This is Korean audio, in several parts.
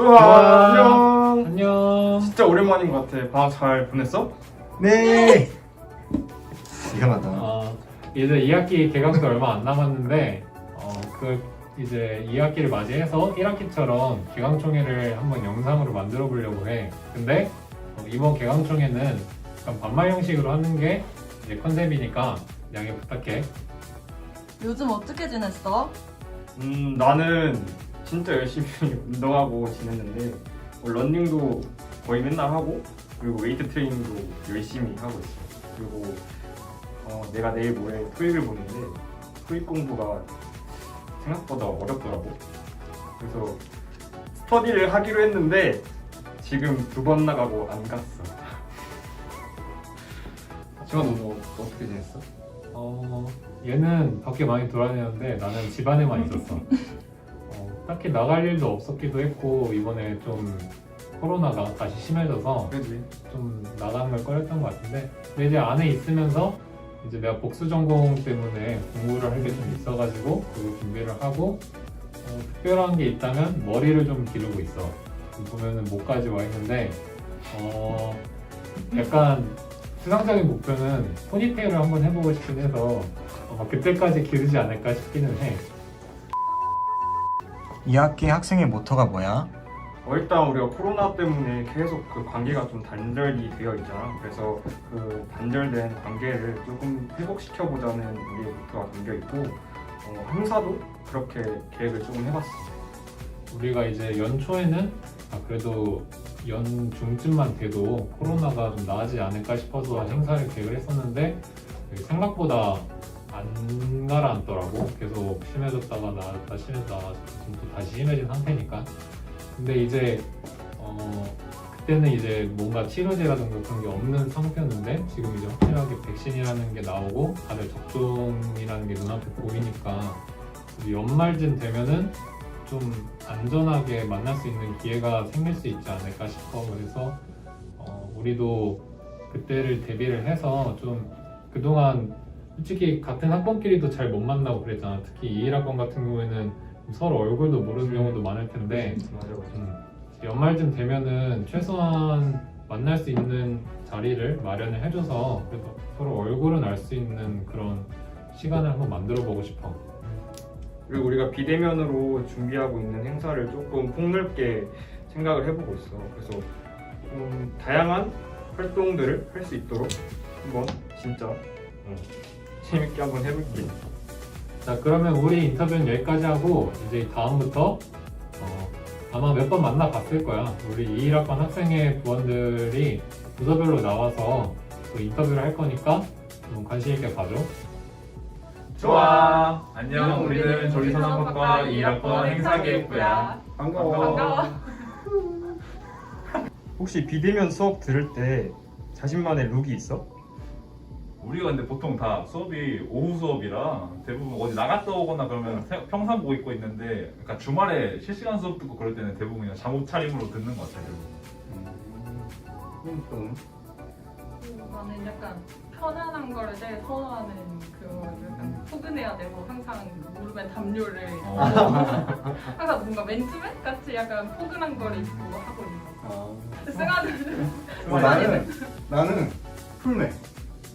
좋아, 좋아. 안녕. 안녕. 진짜 오랜만인 것 같아. 방학 잘 보냈어? 네. 이상하다. 어, 이제 2학기 개강도 얼마 안 남았는데 어, 그 이제 2학기를 맞이해서 1학기처럼 개강총회를 한번 영상으로 만들어 보려고 해. 근데 어, 이번 개강총회는 약간 반말 형식으로 하는 게 이제 컨셉이니까 양해 부탁해. 요즘 어떻게 지냈어? 음, 나는 진짜 열심히 운동하고 지냈는데 뭐 런닝도 거의 맨날 하고 그리고 웨이트 트레이닝도 열심히 하고 있어. 그리고 어, 내가 내일 모레 토익을 보는데 토익 공부가 생각보다 어렵더라고. 그래서 스터디를 하기로 했는데 지금 두 번 나가고 안 갔어. 지원 너 어떻게 지냈어? 어, 얘는 밖에 많이 돌아다녔는데 나는 집안에만 있었어. 어, 딱히 나갈 일도 없었기도 했고 이번에 좀 코로나가 다시 심해져서 그지? 좀 나가는 걸 꺼렸던 것 같은데 근데 이제 안에 있으면서 이제 내가 복수 전공 때문에 공부를 할 게 좀 있어가지고 그거 준비를 하고 어, 특별한 게 있다면 머리를 좀 기르고 있어 보면은 목까지 와 있는데 어 약간 수상적인 목표는 포니테일을 한번 해보고 싶긴 해서 아마 그때까지 기르지 않을까 싶기는 해 2학기 학생의 모토가 뭐야? 어, 일단 우리가 코로나 때문에 계속 그 관계가 좀 단절이 되어 있잖아. 그래서 그 단절된 관계를 조금 회복시켜 보자는 우리의 목표가 담겨 있고 어, 행사도 그렇게 계획을 조금 해봤어. 우리가 이제 연초에는 아, 그래도 연중쯤만 돼도 코로나가 좀 나아지지 않을까 싶어서 행사를 계획을 했었는데 생각보다 안 가라앉더라고. 계속 심해졌다가 나았다 심해졌다가 지금 또 다시 심해진 상태니까. 근데 이제 어 그때는 이제 뭔가 치료제라든가 그런 게 없는 상태였는데 지금 이제 확실하게 백신이라는 게 나오고 다들 접종이라는 게 눈앞에 보이니까 연말쯤 되면은 좀 안전하게 만날 수 있는 기회가 생길 수 있지 않을까 싶어. 그래서 어, 우리도 그때를 대비를 해서 좀 그동안 솔직히 같은 학번끼리도 잘 못 만나고 그랬잖아. 특히 21학번 같은 경우에는 서로 얼굴도 모르는 경우도 많을 텐데. 맞아, 맞아. 음, 연말쯤 되면은 최소한 만날 수 있는 자리를 마련을 해줘서 그래서 서로 얼굴은 알 수 있는 그런 시간을 한번 만들어 보고 싶어. 그리고 우리가 비대면으로 준비하고 있는 행사를 조금 폭넓게 생각을 해보고 있어. 그래서 좀 다양한 활동들을 할 수 있도록 한번 진짜 어, 재밌게 한번 해볼게. 자 그러면 우리 인터뷰는 여기까지 하고 이제 다음부터 어, 아마 몇 번 만나 봤을 거야 우리 21학번 학생회 부원들이 부서별로 나와서 또 인터뷰를 할 거니까 좀 관심 있게 봐줘 좋아. 안녕. 우리는 조리산업학과 2학번 행사기획부야. 반가워. 반가워. 혹시 비대면 수업 들을 때 자신만의 룩이 있어? 우리가 근데 보통 다 수업이 오후 수업이라 대부분 어디 나갔다 오거나 그러면 세- 평상복 입고 있는데 그러니까 주말에 실시간 수업 듣고 그럴 때는 대부분 그냥 잠옷 차림으로 듣는 것 같아요. 음, 또 나는 약간 편안한 거를 제일 선호하는 그 약간 포근해야 돼서 항상 무릎에 담요를 어. 항상 뭔가 맨투맨 같이 약간 포근한 거를 입고 하고 있는 거. 승아는 어, 나는 나는 풀메.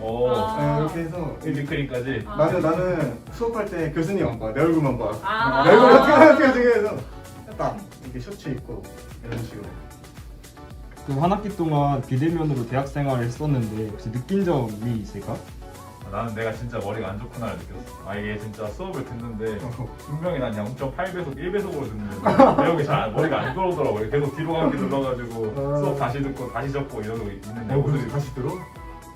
어. 아. 네, 이렇게 해서 일리크림까지. 아. 나는 나는 수업할 때 교수님 안 봐. 내 얼굴만 봐. 아. 내 얼굴 어떻게 어떻게 어떻게 해서 딱 이렇게 셔츠 입고 이런 식으로. 그한 학기 동안 비대면으로 대학 생활을 했었는데 혹시 느낀 점이 있을까? 나는 내가 진짜 머리가 안 좋구나를 느꼈어. 아 이게 진짜 수업을 듣는데 분명히 난 0.8배속, 1배속으로 듣는데 내용이 잘 안- 머리가 안 들어오더라고. 계속 뒤로 감기 눌러가지고 수업 다시 듣고 다시 적고 이러고 있는데 모습이 다시 들어?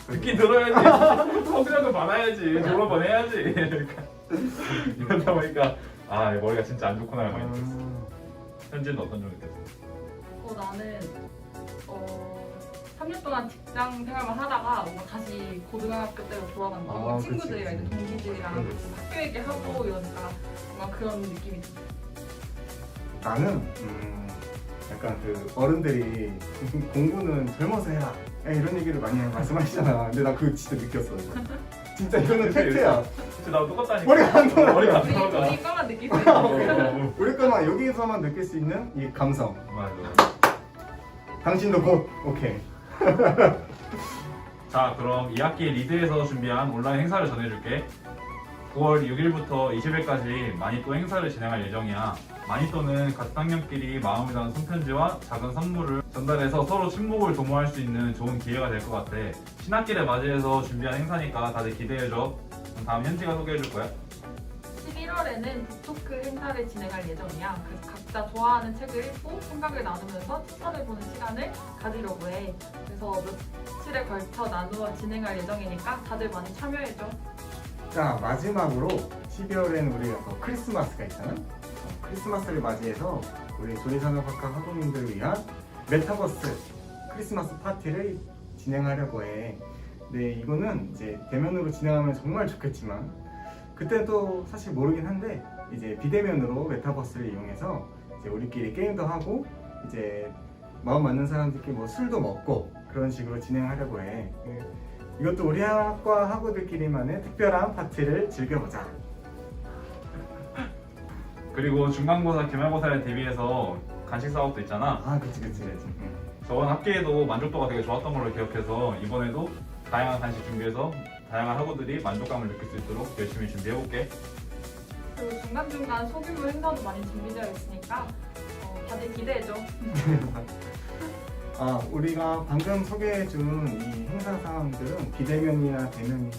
듣긴 들어야지. 성실하도 받아야지. 졸업은 해야지. 그러니까 이러다 보니까 아 머리가 진짜 안 좋구나를 많이 느꼈어. 현지는 어떤 점이 느꼈어? 어, 나는 어 3년 동안 직장 생활만 하다가 뭔가 다시 고등학교 때로 돌아간다. 아, 그치, 친구들이랑 그치. 이제 동기들이랑 그런 거 같이 학교 얘기하고 이러니까 뭔가 그런 느낌이 좀 나는 음, 약간 그 어른들이 공부는 젊어서 해라 야, 이런 얘기를 많이 말씀하시잖아. 근데 나 그거 진짜 느꼈어. 진짜 이거는 팩트야. 진짜 나도 똑같다니까. 머리가 안 돌아. 머리가 안 우리 돌아가. 우리 거만 느낄 수 있는 우리 거만 여기서만 느낄 수 있는 이 감성. 맞아. 당신도 곧 오케이. 자, 그럼 2학기 리드에서 준비한 온라인 행사를 전해줄게. 9월 6일부터 20일까지 마니또 행사를 진행할 예정이야. 마니또는 같은 학년끼리 마음을 담은 손편지와 작은 선물을 전달해서 서로 친목을 도모할 수 있는 좋은 기회가 될 것 같아. 신학기를 맞이해서 준비한 행사니까 다들 기대해줘. 그럼 다음 현지가 소개해줄 거야. 11월에는 북토크 행사를 진행할 예정이야. 그래서 각자 좋아하는 책을 읽고 생각을 나누면서 추천을 보는 시간을 가지려고 해. 그래서 며칠에 걸쳐 나누어 진행할 예정이니까 다들 많이 참여해줘. 자 마지막으로 12월에는 우리가 또 크리스마스가 있잖아. 어, 크리스마스를 맞이해서 우리 조리산업학과 학우님들을 위한 메타버스 크리스마스 파티를 진행하려고 해. 네 이거는 이제 대면으로 진행하면 정말 좋겠지만 그때 또 사실 모르긴 한데 이제 비대면으로 메타버스를 이용해서 이제 우리끼리 게임도 하고 이제 마음 맞는 사람들끼리 뭐 술도 먹고 그런 식으로 진행하려고 해. 네. 이것도 우리 학과 학우들끼리만의 특별한 파티를 즐겨보자. 그리고 중간고사, 기말고사를 대비해서 간식 사업도 있잖아. 아, 그치, 그치, 그치. 응. 저번 학기에도 만족도가 되게 좋았던 걸로 기억해서 이번에도 다양한 간식 준비해서 다양한 학우들이 만족감을 느낄 수 있도록 열심히 준비해볼게. 그리고 중간중간 소규모 행사도 많이 준비되어 있으니까 어, 다들 기대해줘. 아, 우리가 방금 소개해준 이 행사 상황들은 비대면이나 대면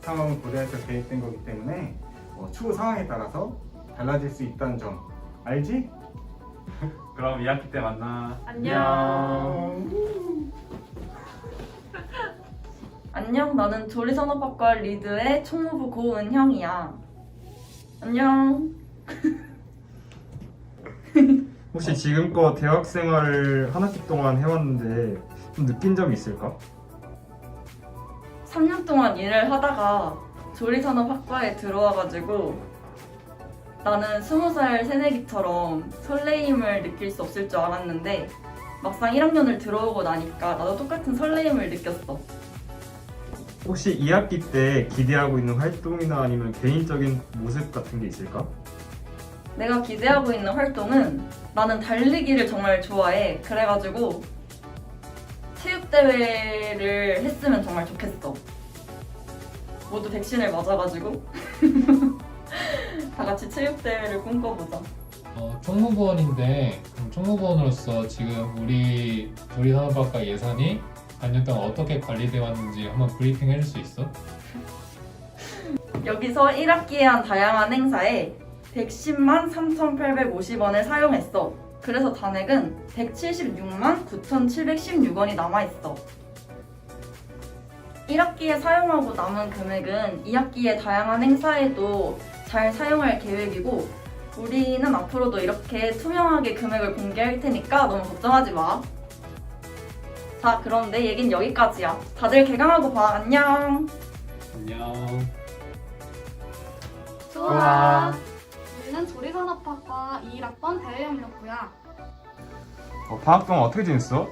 상황을 고려해서 계획된 거기 때문에 어, 추후 상황에 따라서 달라질 수 있다는 점 알지? 그럼 2학기 때 만나. 안녕. 안녕, 나는 조리산업학과 리드의 총무부 고은형이야. 안녕. 혹시 지금껏 대학 생활을 한 학기 동안 해왔는데 좀 느낀 점이 있을까? 3년 동안 일을 하다가 조리산업학과에 들어와가지고 나는 20살 새내기처럼 설레임을 느낄 수 없을 줄 알았는데 막상 1학년을 들어오고 나니까 나도 똑같은 설레임을 느꼈어. 혹시 2학기 때 기대하고 있는 활동이나 아니면 개인적인 모습 같은 게 있을까? 내가 기대하고 있는 활동은 나는 달리기를 정말 좋아해. 그래가지고 체육대회를 했으면 정말 좋겠어. 모두 백신을 맞아가지고 다 같이 체육대회를 꿈꿔보자. 어, 총무부원인데 그럼 총무부원으로서 지금 우리 조리산업학과 예산이 반년 동안 어떻게 관리되어 왔는지 한번 브리핑 해줄 수 있어? 여기서 1학기에 한 다양한 행사에 110만 3,850원을 사용했어. 그래서 잔액은 176만 9,716원이 남아있어. 1학기에 사용하고 남은 금액은 2학기에 다양한 행사에도 잘 사용할 계획이고 우리는 앞으로도 이렇게 투명하게 금액을 공개할 테니까 너무 걱정하지 마. 자, 그럼 내 얘긴 여기까지야. 다들 개강하고 봐. 안녕. 안녕. 좋아. 우리는 조리산업학과 21학번 대외협력부야. 어, 방학 동안 어떻게 지냈어? 어,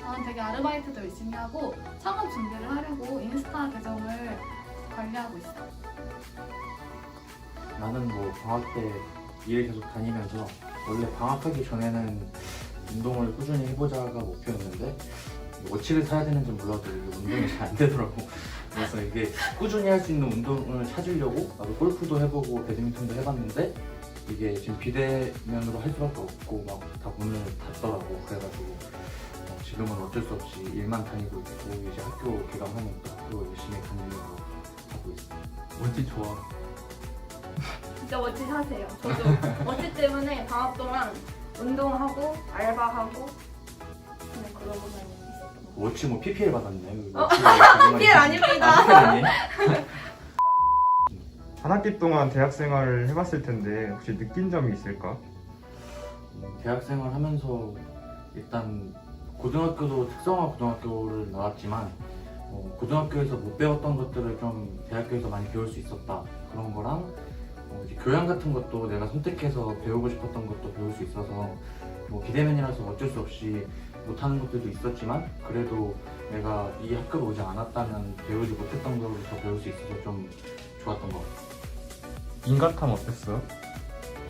나는 되게 아르바이트도 열심히 하고 창업 준비를 하려고 인스타 계정을 관리하고 있어. 나는 뭐 방학 때일 계속 다니면서 원래 방학하기 전에는 운동을 꾸준히 해보자가 목표였는데 워치를 사야 되는지 몰라도 운동이 잘 안 되더라고. 그래서 이게 꾸준히 할 수 있는 운동을 찾으려고 나도 골프도 해보고 배드민턴도 해봤는데 이게 지금 비대면으로 할 수밖에 없고 막 다 문을 닫더라고. 그래가지고 어, 지금은 어쩔 수 없이 일만 다니고 있고 이제 학교 개강하니까 학교 열심히 다니면서 하고 있어. 뭔지 좋아. 진짜 멋지 사세요. 저도 멋지 때문에 방학 동안 운동하고 알바하고 그냥 그러고 다니고 있었던 것 워치 뭐 PPL 받았네. 어, PPL 아닙니다. PPL 한 학기 동안 대학 생활을 해봤을 텐데 혹시 느낀 점이 있을까? 대학 생활 하면서 일단 고등학교도 특성화 고등학교를 나왔지만 어, 고등학교에서 못 배웠던 것들을 좀 대학교에서 많이 배울 수 있었다 그런 거랑 어, 이제 교양 같은 것도 내가 선택해서 배우고 싶었던 것도 배울 수 있어서 뭐 비대면이라서 어쩔 수 없이 못하는 것들도 있었지만 그래도 내가 이 학교로 오지 않았다면 배우지 못했던 거를 더 배울 수 있어서 좀 좋았던 것 같아요. 인가탐 어땠어?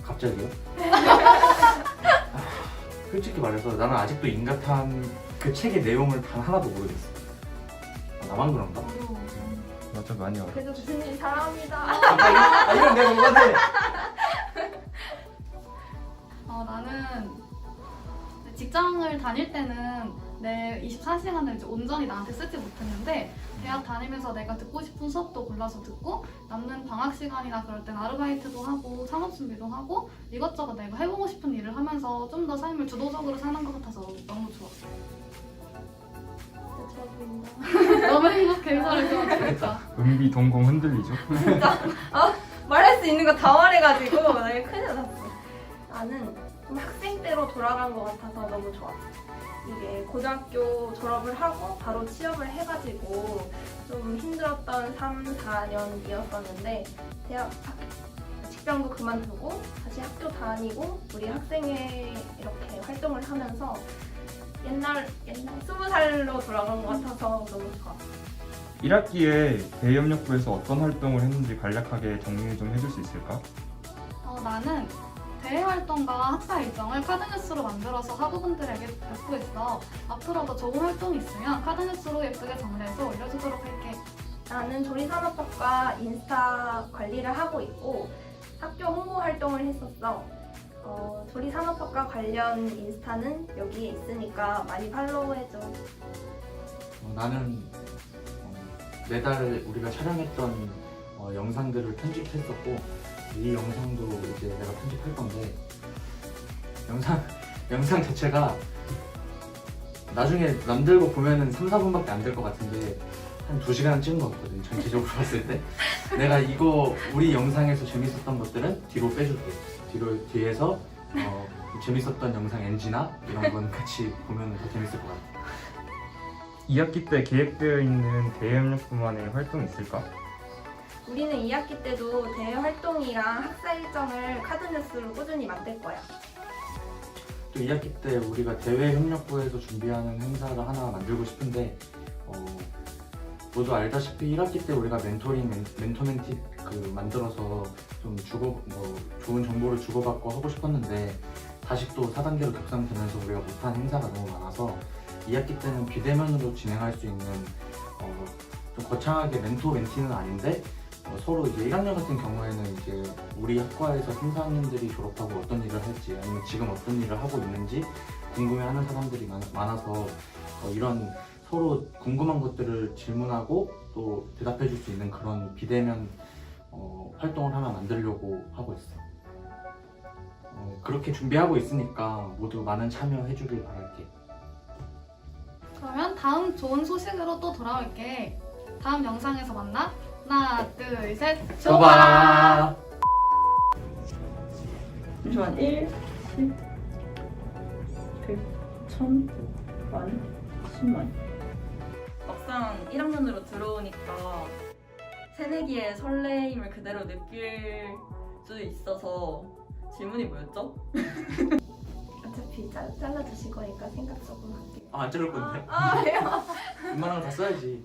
갑자기요? 아, 솔직히 말해서 나는 아직도 인가탐 그 책의 내용을 단 하나도 모르겠어. 어, 나만 그런가? 맞아 많이 어려. 그래도 교수님 사랑합니다. 갑자기? 아 이건 내가 뭔가인데 어, 나는 직장을 다닐 때는 내 24시간을 이제 온전히 나한테 쓰지 못했는데 대학 다니면서 내가 듣고 싶은 수업도 골라서 듣고 남는 방학 시간이나 그럴 땐 아르바이트도 하고 창업 준비도 하고 이것저것 내가 해보고 싶은 일을 하면서 좀 더 삶을 주도적으로 사는 것 같아서 너무 좋았어. 진짜 좋아 보인다. 너무 행복해 이 사람 좋았다. 은비 동공 흔들리죠? 말할 수 있는 거 다 말해가지고 나 이거 큰일 났어. 나는 좀 학생 때로 돌아간 것 같아서 너무 좋았어. 이게 고등학교 졸업을 하고 바로 취업을 해가지고 좀 힘들었던 3, 4년이었었는데 대학 학- 직장도 그만두고 다시 학교 다니고 우리 학생회 이렇게 활동을 하면서 옛날 옛날 20살로 돌아간 것 같아서 너무 좋아. 1학기에 대협력부에서 어떤 활동을 했는지 간략하게 정리 좀 해줄 수 있을까? 어, 나는 대외 활동과 학사 일정을 카드뉴스로 만들어서 학우분들에게 배포했어. 앞으로도 좋은 활동이 있으면 카드뉴스로 예쁘게 정리해서 올려주도록 할게. 나는 조리산업학과 인스타 관리를 하고 있고 학교 홍보 활동을 했었어. 어, 조리산업학과 관련 인스타는 여기에 있으니까 많이 팔로우해줘. 어, 나는 어, 매달 우리가 촬영했던 어, 영상들을 편집했었고 이 영상도 이제 내가 편집할 건데 영상 영상 자체가 나중에 남들고 보면은 3, 4분밖에 안 될 것 같은데 한 2시간 찍은 것 같거든 전체적으로 봤을 때. 내가 이거 우리 영상에서 재밌었던 것들은 뒤로 빼줄게. 뒤로 뒤에서 어, 재밌었던 영상 NG나 이런 건 같이 보면 더 재밌을 것 같아 2학기 때 계획되어 있는 대협력부만의 활동 있을까? 우리는 2학기 때도 대외 활동이랑 학사 일정을 카드뉴스로 꾸준히 만들 거야. 또 2학기 때 우리가 대외 협력부에서 준비하는 행사를 하나 만들고 싶은데 어, 모두 알다시피 1학기 때 우리가 멘토링 멘, 멘토 멘티 그 만들어서 좀 주고 뭐 좋은 정보를 주고받고 하고 싶었는데 다시 또 4단계로 격상되면서 우리가 못한 행사가 너무 많아서 2학기 때는 비대면으로 진행할 수 있는 어, 좀 거창하게 멘토 멘티는 아닌데 어, 서로 이제 1학년 같은 경우에는 이제 우리 학과에서 신사학년들이 졸업하고 어떤 일을 할지 아니면 지금 어떤 일을 하고 있는지 궁금해하는 사람들이 많, 많아서 어, 이런 서로 궁금한 것들을 질문하고 또 대답해 줄 수 있는 그런 비대면 어, 활동을 하나 만들려고 하고 있어. 어, 그렇게 준비하고 있으니까 모두 많은 참여해 주길 바랄게. 그러면 다음 좋은 소식으로 또 돌아올게. 다음 영상에서 만나. 하나, 둘, 셋. 줘봐. 잠시만 1, 10, 100, 1000, 만, 10만 막상 1학년으로 들어오니까 새내기의 설레임을 그대로 느낄 수 있어서 질문이 뭐였죠? 어차피 잘, 잘라주실 거니까 생각 조금 할게요. 아, 안 자를 건데. 아, 왜요? 웬만하면 다 써야지.